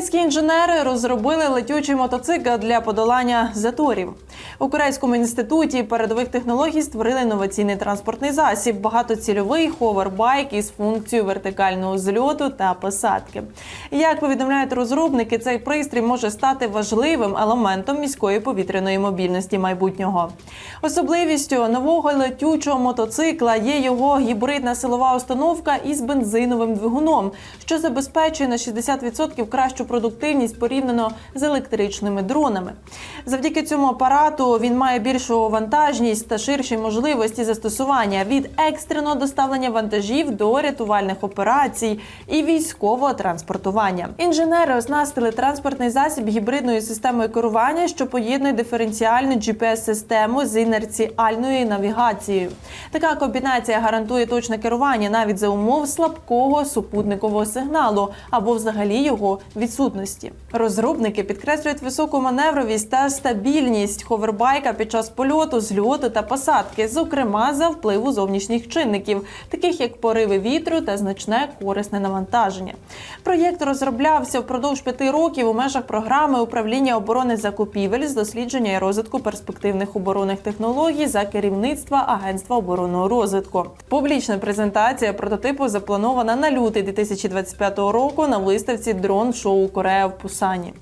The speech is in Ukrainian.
Корейські інженери розробили летючий мотоцикл для подолання заторів. У корейському інституті передових технологій створили інноваційний транспортний засіб, багатоцільовий ховербайк із функцією вертикального зльоту та посадки. Як повідомляють розробники, цей пристрій може стати важливим елементом міської повітряної мобільності майбутнього. Особливістю нового летючого мотоцикла є його гібридна силова установка із бензиновим двигуном, що забезпечує на 60% кращу продуктивність порівняно з електричними дронами. Завдяки цьому апарату він має більшу вантажність та ширші можливості застосування від екстреного доставлення вантажів до рятувальних операцій і військового транспортування. Інженери оснастили транспортний засіб гібридною системою керування, що поєднує диференціальну GPS-систему з інерціальною навігацією. Така комбінація гарантує точне керування навіть за умов слабкого супутникового сигналу або взагалі його відсутності. Розробники підкреслюють високу маневровість та стабільність ховербайка під час польоту, зльоту та посадки, зокрема за впливу зовнішніх чинників, таких як пориви вітру та значне корисне навантаження. Проєкт розроблявся впродовж п'яти років у межах програми управління оборони закупівель з дослідження і розвитку перспективних оборонних технологій за керівництва Агентства оборонного розвитку. Публічна презентація прототипу запланована на лютий 2025 року на виставці дрон шоу Корея в Пусані.